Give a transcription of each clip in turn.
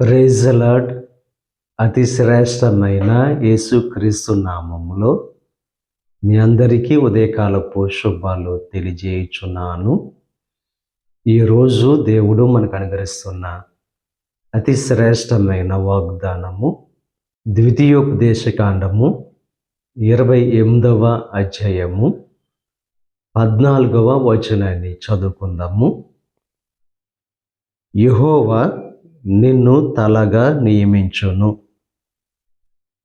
Praise అతి శ్రేష్టమైన యేసుక్రీస్తు నామంలో మీ అందరికీ ఉదయకాలపు శుభాలు తెలియజేయుచున్నాను. ఈరోజు దేవుడు మనకు అనుగ్రహిస్తున్న అతి శ్రేష్టమైన వాగ్దానము ద్వితీయోపదేశకాండము ఇరవై ఎనిమిదవ అధ్యాయము పద్నాలుగవ వచనాన్ని చదువుకుందాము. యహోవా నిన్ను తలగా నియమించును.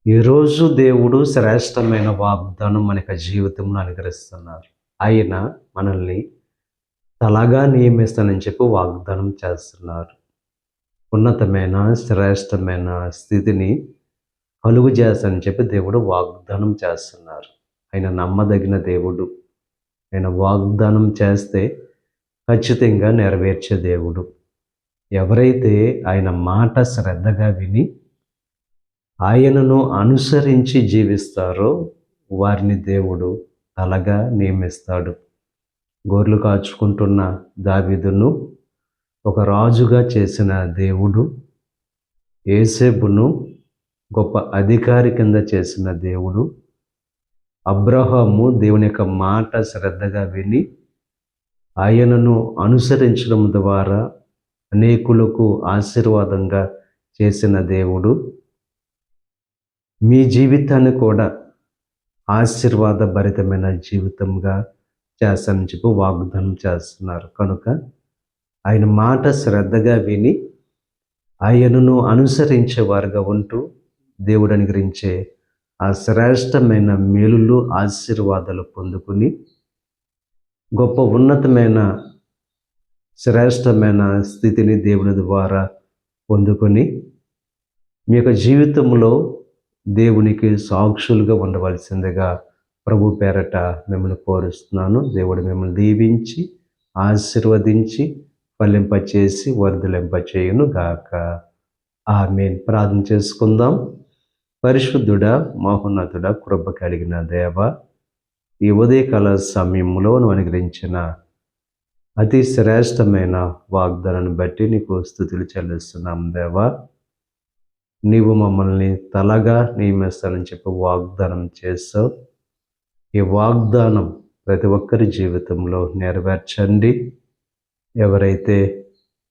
ఈరోజు దేవుడు శ్రేష్టమైన వాగ్దానం మనకి జీవితంలో అనుగ్రహిస్తున్నారు. ఆయన మనల్ని తలగా నియమిస్తానని చెప్పి వాగ్దానం చేస్తున్నారు. ఉన్నతమైన శ్రేష్టమైన స్థితిని కలుగు చేస్తానని చెప్పి దేవుడు వాగ్దానం చేస్తున్నారు. ఆయన నమ్మదగిన దేవుడు. ఆయన వాగ్దానం చేస్తే ఖచ్చితంగా నెరవేర్చే దేవుడు. ఎవరైతే ఆయన మాట శ్రద్ధగా విని ఆయనను అనుసరించి జీవిస్తారో వారిని దేవుడు తలగా నియమిస్తాడు. గోర్లు కాచుకుంటున్న దావిదును ఒక రాజుగా చేసిన దేవుడు ఏసేబును గొప్ప అధికారి కింద చేసిన దేవుడు అబ్రహాము దేవుని యొక్క మాట శ్రద్ధగా విని ఆయనను అనుసరించడం ద్వారా అనేకులకు ఆశీర్వాదంగా చేసిన దేవుడు. మీ జీవితాన్ని కూడా ఆశీర్వాదభరితమైన జీవితంగా చేస్తానని చెప్పి వాగ్దానం చేస్తున్నారు. కనుక ఆయన మాట శ్రద్ధగా విని ఆయనను అనుసరించే వారుగా ఉంటూ దేవుడు అనుగ్రహించే ఆ శ్రేష్టమైన మేలులు ఆశీర్వాదాలు పొందుకుని గొప్ప ఉన్నతమైన శ్రేష్టమైన స్థితిని దేవుని ద్వారా పొందుకొని మీ యొక్క జీవితంలో దేవునికి సాక్షులుగా ఉండవలసిందిగా ప్రభు పేరట మిమ్మల్ని కోరుస్తున్నాను. దేవుడు మిమ్మల్ని దీవించి ఆశీర్వదించి ఫలింపచేసి వరదలింపచేయును గాక ఆమె ప్రార్థన చేసుకుందాం. పరిశుద్ధుడ మహోన్నతుడ కృప కలిగిన దేవ ఈ ఉదయకాల సమయంలో అనుగ్రహించిన అతి శ్రేష్టమైన వాగ్దానాన్ని బట్టి నీకు స్థుతులు చెల్లిస్తున్నాం దేవా. నీవు మమ్మల్ని తలగా నియమిస్తానని చెప్పి వాగ్దానం చేస్తావు ఈ వాగ్దానం ప్రతి ఒక్కరి జీవితంలో నెరవేర్చండి. ఎవరైతే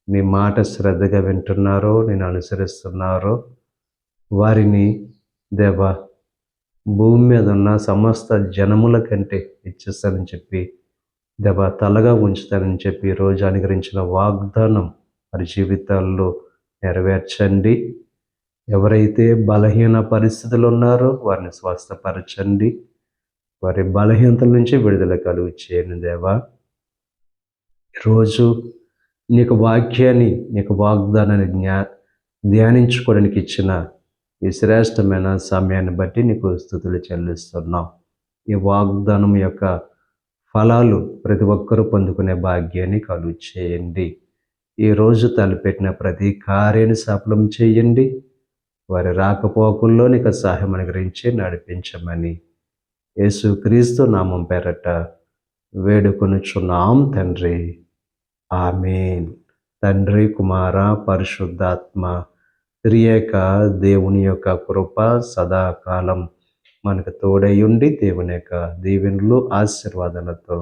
నీ మాట శ్రద్ధగా వింటున్నారో నేను అనుసరిస్తున్నారో వారిని దేవ భూమి మీద ఉన్న సమస్త జనముల కంటే ఇచ్చేస్తానని చెప్పి దెబ్బ తలగా ఉంచుతానని చెప్పి రోజు అనుగ్రహించిన వాగ్దానం వారి జీవితాల్లో నెరవేర్చండి. ఎవరైతే బలహీన పరిస్థితులు ఉన్నారో వారిని స్వస్థపరచండి. వారి బలహీనతల నుంచి విడుదల కలుగు చేయను దేవా. ఈరోజు నీకు వాక్యాన్ని నీకు వాగ్దానాన్ని జ్ఞా ధ్యానించుకోవడానికి ఇచ్చిన ఈ శ్రేష్టమైన సమయాన్ని బట్టి నీకు స్థుతులు చెల్లిస్తున్నాం. ఈ వాగ్దానం యొక్క ఫలాలు ప్రతి ఒక్కరూ పొందుకునే భాగ్యాన్ని కలుగు చేయండి. ఈరోజు తలపెట్టిన ప్రతి కార్యాన్ని సఫలం చేయండి. వారి రాకపోకల్లో నీకు సహాయం అనుగ్రహించి నడిపించమని యేసుక్రీస్తు నామం పేరట వేడుకొనుచున్నాం తండ్రి. ఆమెన్. తండ్రి కుమార పరిశుద్ధాత్మ త్రియేక దేవుని యొక్క కృప సదాకాలం మనకు తోడయుండి దేవుని యొక్క దీవెనలు ఆశీర్వాదాలతో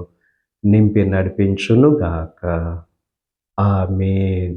నింపి నడిపించును గాక ఆమెన్.